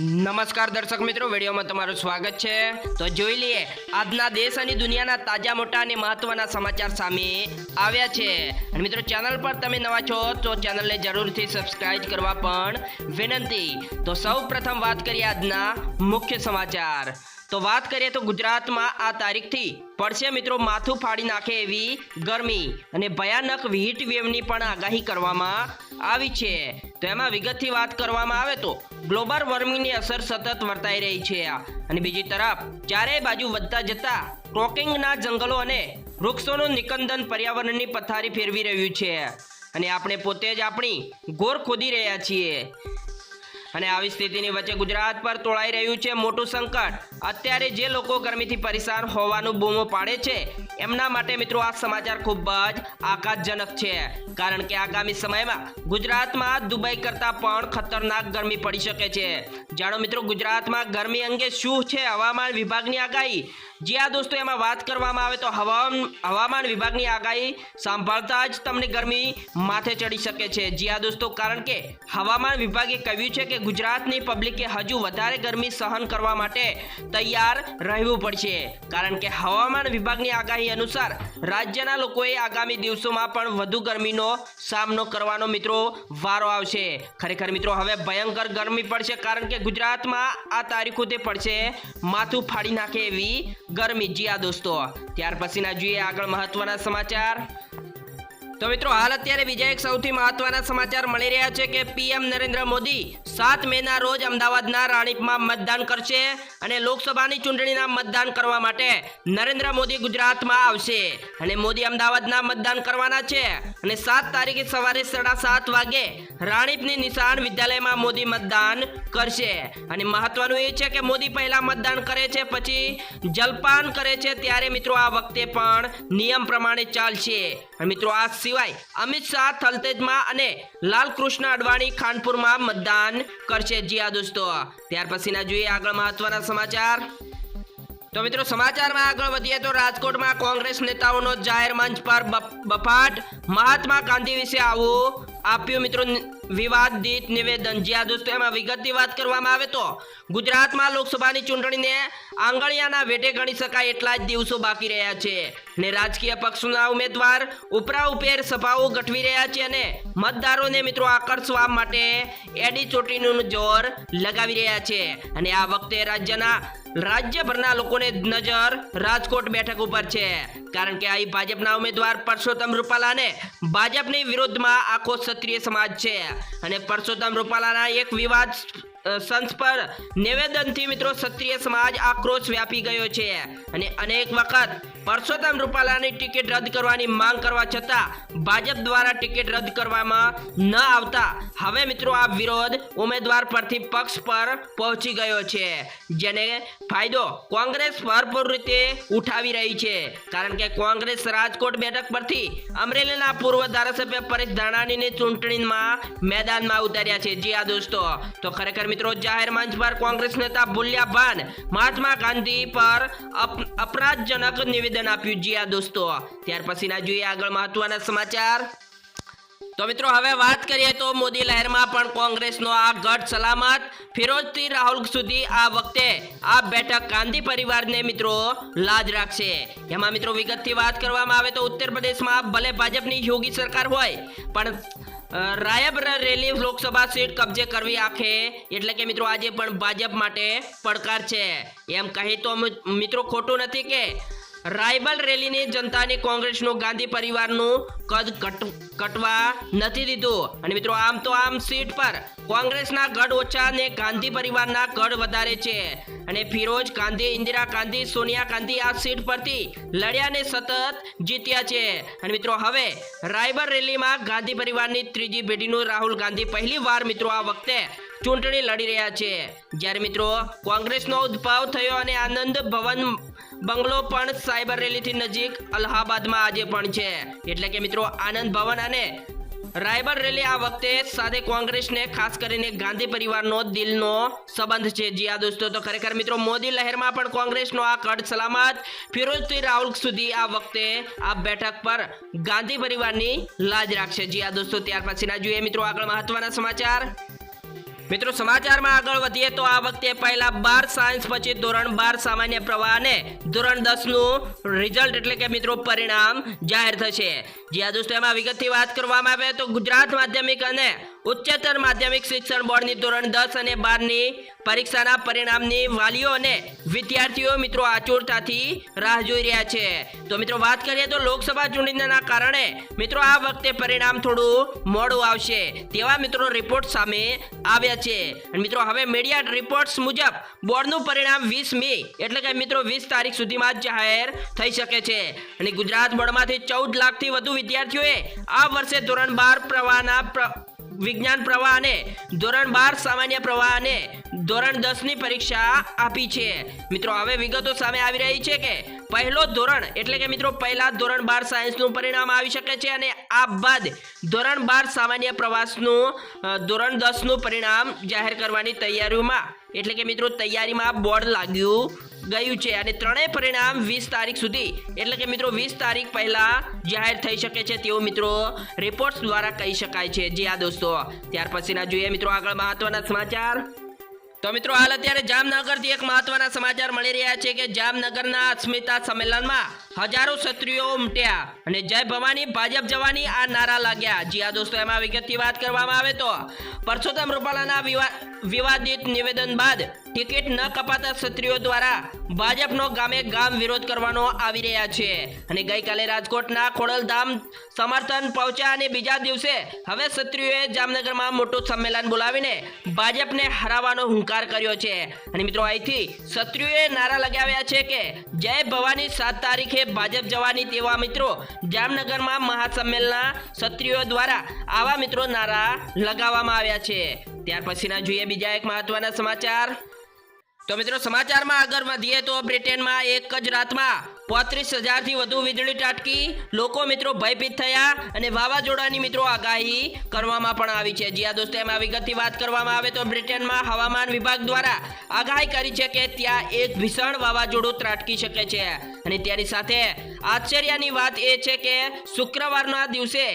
નમસ્કાર દર્શક મિત્રો, વિડીયોમાં તમારું સ્વાગત છે. તો જોઈ લઈએ, આજના દેશ અને દુનિયાના તાજા, મોટા અને મહત્વના સમાચાર સામે આવ્યા છે. અને મિત્રો, ચેનલ પર તમે નવા છો, તો ચેનલને જરૂરથી સબસ્ક્રાઇબ કરવા પણ વિનંતી. તો સૌ પ્રથમ વાત કરીએ આજના મુખ્ય સમાચાર. તો વાત કરીએ તો ગુજરાતમાં આ તારીખથી પડશે મિત્રો માથું ફાડી નાખે એવી ગરમી અને ભયાનક હીટ વેવની પણ આગાહી કરવામાં આવી છે. તો એમાં વિગતથી વાત કરવામાં આવે તો ગ્લોબલ વોર્મિંગની અસર સતત વર્તાઈ રહી છે અને બીજી તરફ ચારેય બાજુ વધતા જતા ટ્રોકિંગના જંગલો અને વૃક્ષોનું નિકંદન પર્યાવરણની પથારી ફેરવી રહ્યું છે. અને આપણે પોતે જ આપણી ગોર ખોદી રહ્યા છીએ. અને આવી સ્થિતિની વચ્ચે ગુજરાત પર તોળાઈ રહ્યું છે મોટું સંકટ. અત્યારે જે લોકો ગરમીથી પરેશાન હોવાનું બૂમો પાડે છે, એમના માટે મિત્રો આ સમાચાર ખૂબ જ આઘાતજનક છે. કારણ કે આગામી સમયમાં ગુજરાતમાં દુબઈ કરતાં પણ ખતરનાક ગરમી પડી શકે છે. જાણો મિત્રો, ગુજરાતમાં ગરમી અંગે શું છે હવામાન વિભાગની આગાહી? જી આ દોસ્તો, એમાં વાત કરવામાં આવે તો હવામાન વિભાગની આગાહી સાંભળતા જ તમને ગરમી માથે ચડી શકે છે. જી આ દોસ્તો, કારણ કે હવામાન વિભાગે કહ્યું છે કે ગુજરાતની પબ્લિકે હજુ વધારે ગરમી સહન કરવા માટે તૈયાર રહેવું પડશે. કારણ કે હવામાન વિભાગની આગાહી અનુસાર રાજ્યના લોકોએ આગામી દિવસોમાં પણ વધુ ગરમીનો સામનો કરવાનો મિત્રો વારો આવશે. ખરેખર મિત્રો, હવે ભયંકર ગરમી પડશે કારણ કે ગુજરાતમાં આ તારીખો તે પડશે માથું ફાડી નાખે એવી ગરમી જી આ દોસ્તો. ત્યાર પછીના જોઈએ આગળ મહત્વના સમાચાર. તો મિત્રો, હાલ અત્યારે બીજા સૌથી મહત્વના સમાચાર મળી રહ્યા છે કે પીએમ નરેન્દ્ર મોદી સાત મેના રોજ અમદાવાદના રાણીપમાં મતદાન કરશે અને લોકસભાની ચૂંટણીના મતદાન કરવા માટે નરેન્દ્ર મોદી ગુજરાતમાં આવશે. અને મોદી અમદાવાદના મતદાન કરવાના છે. અને સાત તારીખે સવારે સાડા સાત વાગે રાણીપની નિશાન વિદ્યાલયમાં મોદી મતદાન કરશે. અને મહત્વનું એ છે કે મોદી પહેલા મતદાન કરે છે, પછી જલપાન કરે છે. ત્યારે મિત્રો, આ વખતે પણ નિયમ પ્રમાણે ચાલશે. મિત્રો, આ સિવાય અમિત શાહ થલતેજમાં અને લાલકૃષ્ણ અડવાણી ખાનપુરમાં મતદાન કરશે. જી આ દોસ્તો. ત્યાર પછીના જોઈએ આગળ મહત્વના સમાચાર. તો મિત્રો સમાચારમાં આગળ વધીએ તો રાજકોટમાં કોંગ્રેસ નેતાઓનો જાહેર મંચ પર બફ- બફાટ. મહાત્મા ગાંધી વિશે આવું આપ્યું મિત્રો નિ- વિવાદિત નિવેદન. જ્યાં દોસ્તો એમાં વિગતની વાત કરવામાં આવે તો ગુજરાતમાં લોકસભાની ચૂંટણીને આંગળિયાના વેઢે ગણી શકાય એટલા જ દિવસો બાકી રહ્યા છે. ને રાજકીય પક્ષોના ઉમેદવાર, ઉપરા ઉપેર સભાઓ ગઠવી રહ્યા છે અને મતદારોને મિત્રો આકર્ષવા માટે એડી ચોટીનું જોર લગાવી રહ્યા છે. અને આ વખતે રાજ્યના, રાજ્યભરના લોકોને નજર રાજકોટ બેઠક ઉપર છે. કારણ કે અહીં ભાજપના ઉમેદવાર પરસોત્તમ રૂપાલાને ભાજપની વિરોધમાં આખો ક્ષત્રિય સમાજ છે. અને પરસોત્તમ રૂપાલાના એક વિવાદ સંસ નિવેદનથી મિત્રો ક્ષત્રિય સમાજ આક્રોશ વ્યાપી ગયો છે. અને અનેક વખત પરસોત્તમ રૂપાલાની ટિકિટ રદ કરવાની માંગ કરવા છતાં ભાજપ દ્વારા ટિકિટ રદ કરવામાં ન આવતા હવે મિત્રો આ વિરોધ ઉમેદવાર પરથી પક્ષ પર પહોંચી ગયો છે. જેને ફાયદો કોંગ્રેસ ભરપૂર રીતે ઉઠાવી રહી છે. કારણ કે કોંગ્રેસ રાજકોટ બેઠક પરથી અમરેલીના પૂર્વ ધારાસભ્ય પરેશ ધાનાણીને ચૂંટણીમાં મેદાનમાં ઉતાર્યા છે. જી આ દોસ્તો, તો ખરેખર મિત્રો જાહેર મંચ પર કોંગ્રેસ નેતા ભૂલ્યા ભાન મહાત્મા ગાંધી પર અપ- અપરાધજનક નિવેદન આપ્યું. જી આ દોસ્તો. ત્યાર પછીના જોઈએ આગળ મહત્વના સમાચાર. તો મિત્રો હવે વાત કરીએ તો મોદી લહેરમાં પણ કોંગ્રેસનો આ ગઢ સલામત. ફિરોજથી રાહુલ સુધી આ વખતે આ બેઠક ગાંધી પરિવારને મિત્રો લાજ રાખશે. એમાં મિત્રો વિગતથી વાત કરવામાં આવે તો ઉત્તર પ્રદેશમાં ભલે ભાજપની યોગી સરકાર હોય પણ અ, રાયબરેલી લોકસભા સીટ કબજે કરવી આખે એટલે કે મિત્રો આજે પણ ભાજપ માટે પડકાર છે. એમ કહી તો મિત્રો ખોટું નથી કે રાયબલ રેલીની જનતાને કોંગ્રેસનું ગાંધી પરિવારનું કદ કટવા નથી દીધું. અને મિત્રો, આમ તો આમ સીટ પર કોંગ્રેસના ગઢ ઓછા અને ગાંધી પરિવારના ગઢ વધારે છે. અને ફિરોજ ગાંધી, ઇન્દિરા ગાંધી, સોનિયા ગાંધી આ સીટ પરથી લડ્યા અને સતત જીત્યા છે. અને મિત્રો, હવે રાયબર રેલીમાં ગાંધી પરિવારની ત્રીજી પેઢીનું રાહુલ ગાંધી પહેલી વાર મિત્રો આ વખતે ચૂંટણી લડી રહ્યા છે. જ્યારે મિત્રો, કોંગ્રેસનો ઉદ્ભવ થયો અને આનંદ ભવન બંગલો પણ સાયબર રેલીથી નજીક અલ્હાબાદમાં આજે પણ છે. એટલે કે મિત્રો, આનંદ ભવન અને રાયબર રેલી આ વખતે સાથે કોંગ્રેસને ખાસ કરીને ગાંધી પરિવારનો દિલનો સંબંધ છે. જી આ દોસ્તો, તો ખરેખર મિત્રો, મોદી લહેરમાં પણ કોંગ્રેસનો આ કડ સલામત. ફિરોજથી રાહુલ સુધી આ વખતે આ બેઠક પર ગાંધી પરિવારની લાજ રાખશે. જી આ દોસ્તો, ત્યાર પછીના જોઈએ મિત્રો આગળ મહત્વના સમાચાર. મિત્રો, સમાચારમાં આગળ વધીએ તો આ વખતે પહેલા બાર સાયન્સ પછી ધોરણ બાર સામાન્ય પ્રવાહ અને ધોરણ દસનું રિઝલ્ટ એટલે કે મિત્રો પરિણામ જાહેર થશે. જ્યાં દોસ્તો, એમાં વિગતથી વાત કરવામાં આવે તો ગુજરાત માધ્યમિક અને ઉચ્ચતર માધ્યમિક શિક્ષણ બોર્ડની ધોરણ દસ અને બારની પરીક્ષાના પરિણામની વાલીઓ અને વિદ્યાર્થીઓ મિત્રો આતુરતાથી રાહ જોઈ રહ્યા છે. તો મિત્રો વાત કરીએ તો લોકસભા ચૂંટણીના કારણે મિત્રો આ વખતે પરિણામ થોડું મોડું આવશે તેવા મિત્રો રિપોર્ટ સામે આવ્યા છે. મિત્રો હવે મીડિયા રિપોર્ટ્સ મુજબ બોર્ડનું પરિણામ વીસ મે એટલે કે મિત્રો વીસ તારીખ સુધીમાં જ જાહેર થઈ શકે છે. અને ગુજરાત બોર્ડમાંથી ચૌદ લાખથી વધુ વિદ્યાર્થીઓએ આ વર્ષે ધોરણ બાર પ્રવાહના પ્ર- વિજ્ઞાન પ્રવાહ અને ધોરણ બાર સામાન્ય પ્રવાહ અને ધોરણ દસની પરીક્ષા આપી છે. મિત્રો, હવે વિગતો સામે આવી રહી છે કે પહેલો ધોરણ, એટલે કે મિત્રો પહેલા ધોરણ બાર સાયન્સનું પરિણામ આવી શકે છે અને આ બાદ ધોરણ બાર સામાન્ય પ્રવાસનું ધોરણ દસનું પરિણામ જાહેર કરવાની તૈયારીઓમાં એટલે કે મિત્રો, તૈયારીમાં બોર્ડ લાગ્યું, ગયું છે અને ત્રણેય પરિણામ વીસ તારીખ સુધી, એટલે કે મિત્રો, વીસ તારીખ પહેલા જાહેર થઈ શકે છે તેવું મિત્રો રિપોર્ટ્સ દ્વારા કહી શકાય છે. જી આ દોસ્તો. ત્યાર પછીના જોઈએ મિત્રો આગળ મહત્વના સમાચાર. તો મિત્રો, હાલ અત્યારે જામનગરથી એક મહત્વના સમાચાર મળી રહ્યા છે કે જામનગરના અસ્મિતા સંમેલનમાં હજારો ક્ષત્રિયો ઉમટ્યા અને જય ભવાની, ભાજપ જવાની આ નારા લાગ્યા. જી આ દોસ્તો, એમાં વિગતથી વાત કરવામાં આવે તો પરસોત્તમ રૂપાલાના વિવાદિત નિવેદન બાદ ટિકિટ ન કપાતા ક્ષત્રિયો દ્વારા ભાજપનો ગામે ગામ વિરોધ કરવાનો આવી રહ્યા છે. અને ગઈકાલે રાજકોટના ખોડલધામ સમર્થન પહોંચ્યા અને બીજા દિવસે હવે ક્ષત્રિયોએ જામનગરમાં મોટું સંમેલન બોલાવીને ભાજપને હરાવવાનો હુંકાર કર્યો છે. અને મિત્રો, અહીંથી ક્ષત્રિયોએ નારા લગાવ્યા છે કે જય ભવાની સાત તારીખે ભાજપ જવાની તેવા મિત્રો જામનગરમાં મહાસંમેલનના ક્ષત્રિયો દ્વારા આવા મિત્રો નારા લગાવવામાં આવ્યા છે. ત્યાર પછીના જોઈએ બીજા એક મહત્વના સમાચાર. તો મિત્રો, સમાચારમાં આગળ વધીએ તો બ્રિટનમાં એક જ રાતમાં પોત્રીસ હજારથી વધુ વીજળી ટાટકી, લોકો મિત્રો ભયભીત થયા અને વાવાઝોડાની મિત્રો આગાહી કરવામાં પણ આવી છે. જ્યાં દોસ્તો, એમાં વિગતથી વાત કરવામાં આવે તો બ્રિટનમાં હવામાન વિભાગ દ્વારા આગાહી કરી છે કે ત્યાં એક ભીષણ વાવાઝોડું ત્રાટકી શકે છે. અને તેની સાથે આશ્ચર્યની વાત એ છે કે શુક્રવારના દિવસે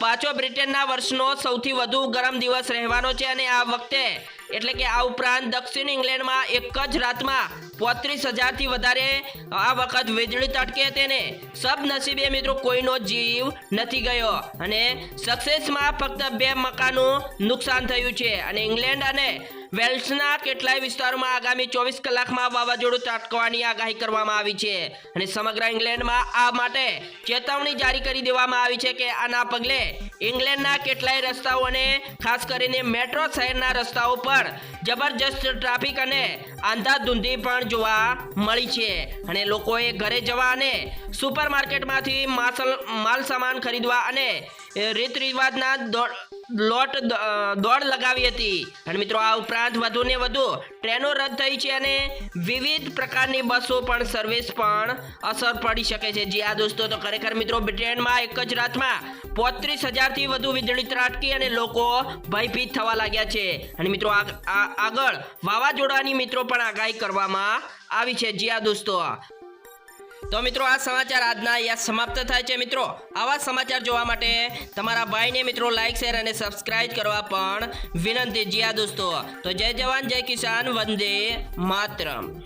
પાછો બ્રિટનના વર્ષનો સૌથી વધુ ગરમ દિવસ રહેવાનો છે અને આ વખતે એટલે કે આ ઉપરાંત દક્ષિણ ઇંગ્લેન્ડમાં એક જ રાતમાં પોત્રીસ હજારથી વધારે આ વખત વીજળી તટકે તેને સબનસીબે મિત્રો કોઈનો જીવ નથી ગયો. અને સક્સેસમાં ફક્ત બે મકાનું નુકસાન થયું છે. અને ઇંગ્લેન્ડ અને વેલ્સના કેટલાય વિસ્તારોમાં આગામી ચોવીસ કલાકમાં વાવાઝોડું ત્રાટકવાની આગાહી કરવામાં આવી છે. અને સમગ્ર ઇંગ્લેન્ડમાં આ માટે ચેતવણી જારી કરી દેવામાં આવી છે કે આના પગલે ઇંગ્લેન્ડના કેટલાય રસ્તાઓ અને ખાસ કરીને મેટ્રો શહેરના રસ્તાઓ પર જબરજસ્ત ટ્રાફિક અને આંધાધૂંધી પણ જોવા મળી છે. અને લોકોએ ઘરે જવા અને સુપર માસલ માલ સામાન ખરીદવા અને રીત રિવાજના લોટ દોડ લગાવી હતી. અને મિત્રો, આ ઉપરાંત વધુ ને વધુ ટ્રેનો રદ થઈ છે અને વિવિધ પ્રકારની બસો પણ સર્વિસ પણ અસર પડી શકે છે. જી આ દોસ્તો, તો ખરેખર મિત્રો, બ્રિટેનમાં એક જ રાતમાં પોત્રીસ હજારથી વધુ વીજળી ત્રાટકી અને લોકો ભયભીત થવા લાગ્યા છે. અને મિત્રો આગળ વાવાઝોડાની મિત્રો પણ આગાહી કરવામાં આવી છે. જી આ દોસ્તો તો મિત્રો, આ સમાચાર આજના અહીંયા સમાપ્ત થાય છે. મિત્રો, આવા સમાચાર જોવા માટે તમારા ભાઈને મિત્રો લાઈક શેર અને સબસ્ક્રાઇબ કરવા પણ વિનંતી. જ્યાં દોસ્તો. તો જય જવાન, જય કિસાન, વંદે માતરમ.